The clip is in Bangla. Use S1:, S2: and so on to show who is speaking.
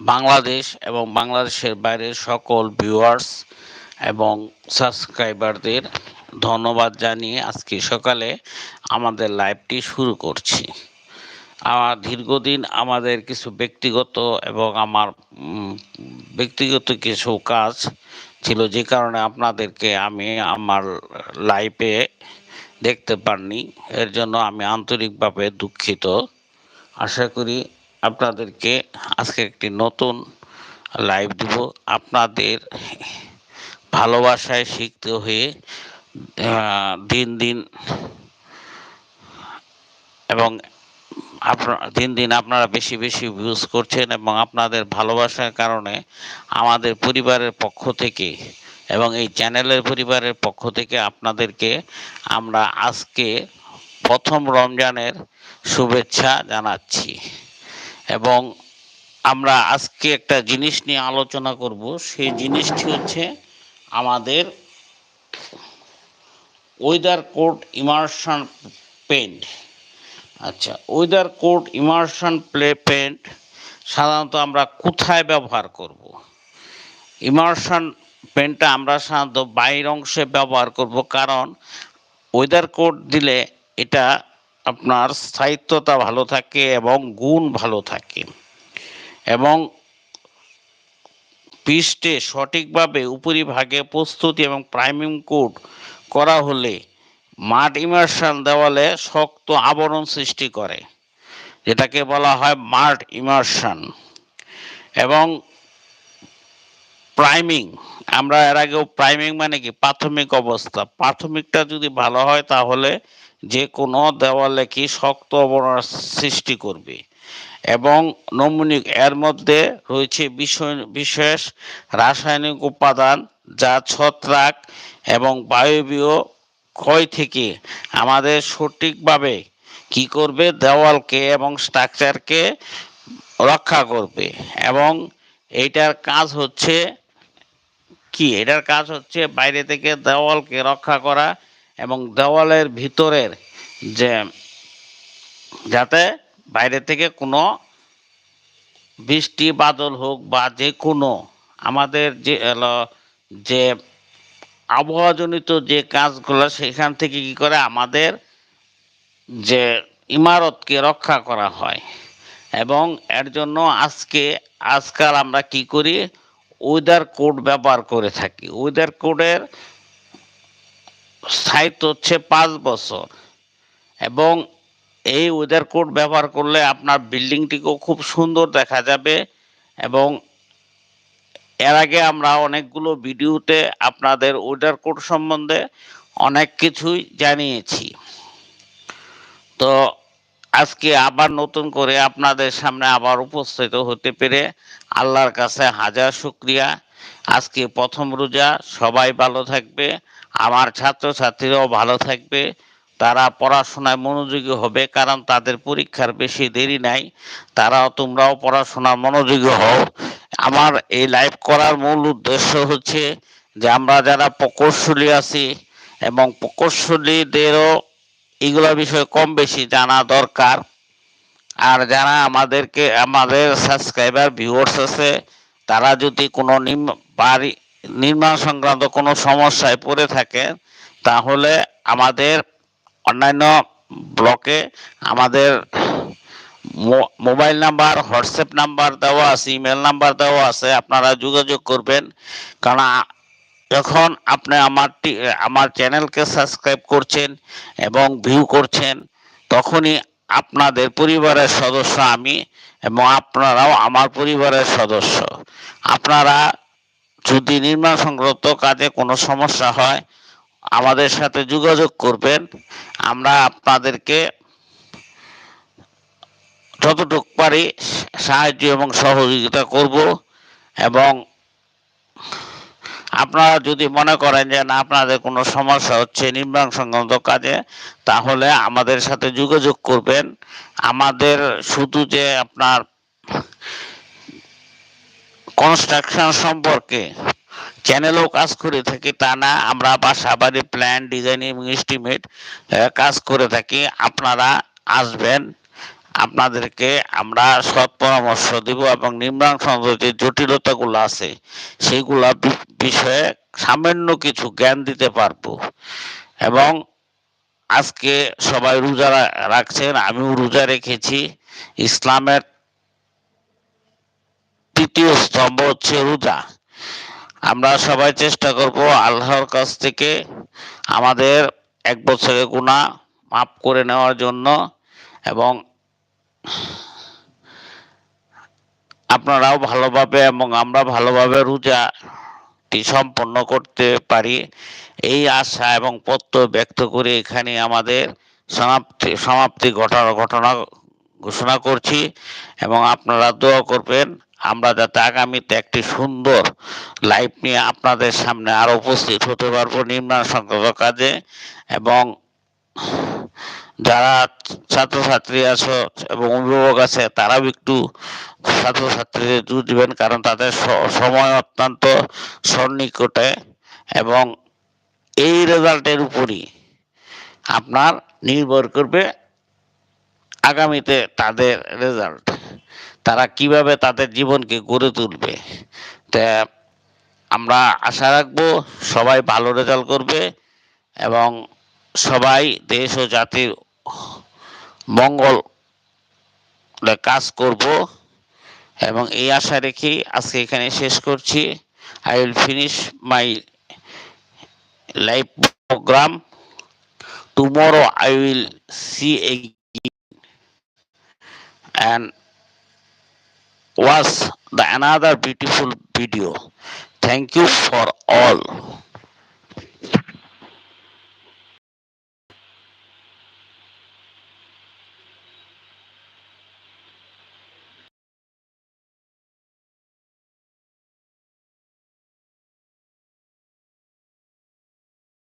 S1: বাংলাদেশ এবং বাংলাদেশের বাইরের সকল ভিউয়ার্স এবং সাবস্ক্রাইবারদের ধন্যবাদ জানিয়ে আজকে সকালে আমাদের লাইভটি শুরু করছি। আমার দীর্ঘদিন আমাদের কিছু ব্যক্তিগত এবং আমার ব্যক্তিগত কিছু কাজ ছিল যে কারণে আপনাদেরকে আমি আমার লাইফে দেখতে পারনি এর জন্য আমি আন্তরিকভাবে দুঃখিত। আশা করি আপনাদেরকে আজকে একটি নতুন লাইভ দিব। আপনাদের ভালোবাসায় শিখতে হয়ে দিন দিন এবং আপনার দিন দিন আপনারা বেশি বেশি ভিউজ করছেন এবং আপনাদের ভালোবাসার কারণে আমাদের পরিবারের পক্ষ থেকে এবং এই চ্যানেলের পরিবারের পক্ষ থেকে আপনাদেরকে আমরা আজকে প্রথম রমজানের শুভেচ্ছা জানাচ্ছি। এবং আমরা আজকে একটা জিনিস নিয়ে আলোচনা করব। সেই জিনিসটি হচ্ছে আমাদের ওয়েদার কোড ইমার্শন পেন্ট আচ্ছা weather coat emulsion play paint সাধারণত আমরা কোথায় ব্যবহার করব? ইমার্শন পেন্টটা আমরা সাধারণত বাইর অংশে ব্যবহার করব, কারণ ওয়েদার কোড দিলে এটা আপনার স্থায়িত্বতা ভালো থাকে এবং গুণ ভালো থাকে। এবং পৃষ্ঠে সঠিকভাবে উপরিভাগে প্রস্তুতি এবং প্রাইমিং কোড করা হলে মাঠ ইমার্শন দেওয়ালে শক্ত আবরণ সৃষ্টি করে, যেটাকে বলা হয় মাঠ ইমার্শন এবং প্রাইমিং আমরা এর আগেও প্রাইমিং মানে কি? প্রাথমিক অবস্থা। প্রাথমিকটা যদি ভালো হয় তাহলে যে কোনো দেওয়ালে কি শক্ত আবরণ সৃষ্টি করবে? এবং নমুনিক এর মধ্যে রয়েছে বিশেষ রাসায়নিক উপাদান যা ছত্রাক এবং বায়বীয় ক্ষয় থেকে আমাদের সঠিকভাবে কি করবে? দেওয়ালকে এবং স্ট্রাকচারকে রক্ষা করবে। এবং এইটার কাজ হচ্ছে কি? এটার কাজ হচ্ছে বাইরে থেকে দেওয়ালকে রক্ষা করা এবং দেওয়ালের ভিতরের যে, যাতে বাইরে থেকে কোনো বৃষ্টি, বাদল হোক বা যে কোনো আমাদের যে যে আবহাওয়াজনিত যে কাজগুলো, সেখান থেকে কি করে আমাদের যে ইমারতকে রক্ষা করা হয়। এবং এর জন্য আজকে, আজকাল আমরা কি করি? ওয়েদার কোড ব্যবহার করে থাকি। ওয়েদার কোডের স্থায়িত্ব হচ্ছে পাঁচ বছর। এবং এই ওয়েদার কোড ব্যবহার করলে আপনার বিল্ডিংটিকেও খুব সুন্দর দেখা যাবে। এবং এর আগে আমরা অনেকগুলো ভিডিওতে আপনাদের ওয়েদার কোড সম্বন্ধে অনেক কিছুই জানিয়েছি। তো আজকে আবার নতুন করে আপনাদের সামনে আবার উপস্থিত হতে পেরে আল্লাহর কাছে হাজার শুক্রিয়া। আজকে প্রথম রোজা, সবাই ভালো থাকবে। আমার ছাত্রছাত্রীরাও ভালো থাকবে, তারা পড়াশোনায় মনোযোগী হবে, কারণ তাদের পরীক্ষার বেশি দেরি নাই, তারাও তোমরাও পড়াশোনার মনোযোগী হও। আমার এই লাইভ করার মূল উদ্দেশ্য হচ্ছে যে আমরা যারা প্রকৌশলী আছি এবং প্রকৌশলীদেরও এগুলো বিষয়ে কম বেশি জানা দরকার। আর যারা আমাদেরকে, আমাদের সাবস্ক্রাইবার ভিউয়ার্স আছে, তারা যদি কোনো নিম বাড়ি নির্মাণ সংক্রান্ত কোনো সমস্যায় পড়ে থাকে, তাহলে আমাদের অন্যান্য ব্লকে আমাদের মোবাইল নাম্বার, হোয়াটসঅ্যাপ নাম্বার দেওয়া আছে, ইমেল নাম্বার দেওয়া আছে, আপনারা যোগাযোগ করবেন। কারণ যখন আপনি আমার আমার চ্যানেলকে সাবস্ক্রাইব করছেন এবং ভিউ করছেন, তখনই আপনাদের পরিবারের সদস্য আমি এবং আপনারাও আমার পরিবারের সদস্য। আপনারা যদি নির্মাণ সংক্রান্ত কাজে কোনো সমস্যা হয়, আমাদের সাথে যোগাযোগ করবেন। আমরা আপনাদেরকে যতটুক পারি সাহায্য এবং সহযোগিতা করব এবং আপনারা যদি মনে করেন যে না, আপনাদের কোনো সমস্যা হচ্ছে নির্মাণ সংক্রান্ত কাজে, তাহলে আমাদের সাথে যোগাযোগ করবেন। আমাদের শুধু যে আপনার কনস্ট্রাকশন সম্পর্কে চ্যানেলেও কাজ করে থাকি, তা না, আমরা বাসা বাড়ি প্ল্যান ডিজাইন এবং এস্টিমেট কাজ করে থাকি। আপনারা আসবেন, আপনাদেরকে আমরা সৎ পরামর্শ দিব এবং নিম্নাংশ যে জটিলতাগুলো আছে সেইগুলা বিষয়ে সামান্য কিছু জ্ঞান দিতে পারব। এবং আজকে সবাই রোজা রাখছেন, আমিও রোজা রেখেছি। ইসলামের তৃতীয় স্তম্ভ হচ্ছে রোজা। আমরা সবাই চেষ্টা করব আল্লাহর কাছ থেকে আমাদের এক বছরের গুণা মাফ করে নেওয়ার জন্য এবং আপনারাও ভালোভাবে এবং আমরা ভালোভাবে রোজাটি সম্পন্ন করতে পারি। এই আশা এবং প্রত্যয় ব্যক্ত করে এখানে আমাদের সমাপ্তি সমাপ্তি ঘটনা ঘটনা ঘোষণা করছি এবং আপনারা দোয়া করবেন। আমরা যাতে আগামীতে একটি সুন্দর লাইভ নিয়ে আপনাদের সামনে আরও উপস্থিত হতে পারব নির্মাণ সংক্রান্ত কাজে এবং যারা ছাত্রছাত্রী আছে এবং অভিভাবক আছে, তারাও একটু ছাত্রছাত্রীদের জোর দিবেন কারণ তাদের সময় অত্যন্ত সন্নিকটে এবং এই রেজাল্টের উপরই আপনার নির্ভর করবে আগামীতে তাদের রেজাল্ট তারা কীভাবে তাদের জীবনকে গড়ে তুলবে। তা আমরা আশা রাখব সবাই ভালো রেজাল্ট করবে এবং সবাই দেশ ও জাতির মঙ্গল কাজ করব এবং এই আশা রেখেই আজকে এখানে শেষ করছি। I will finish my live program tomorrow I will see and watch the another beautiful video. Thank you for all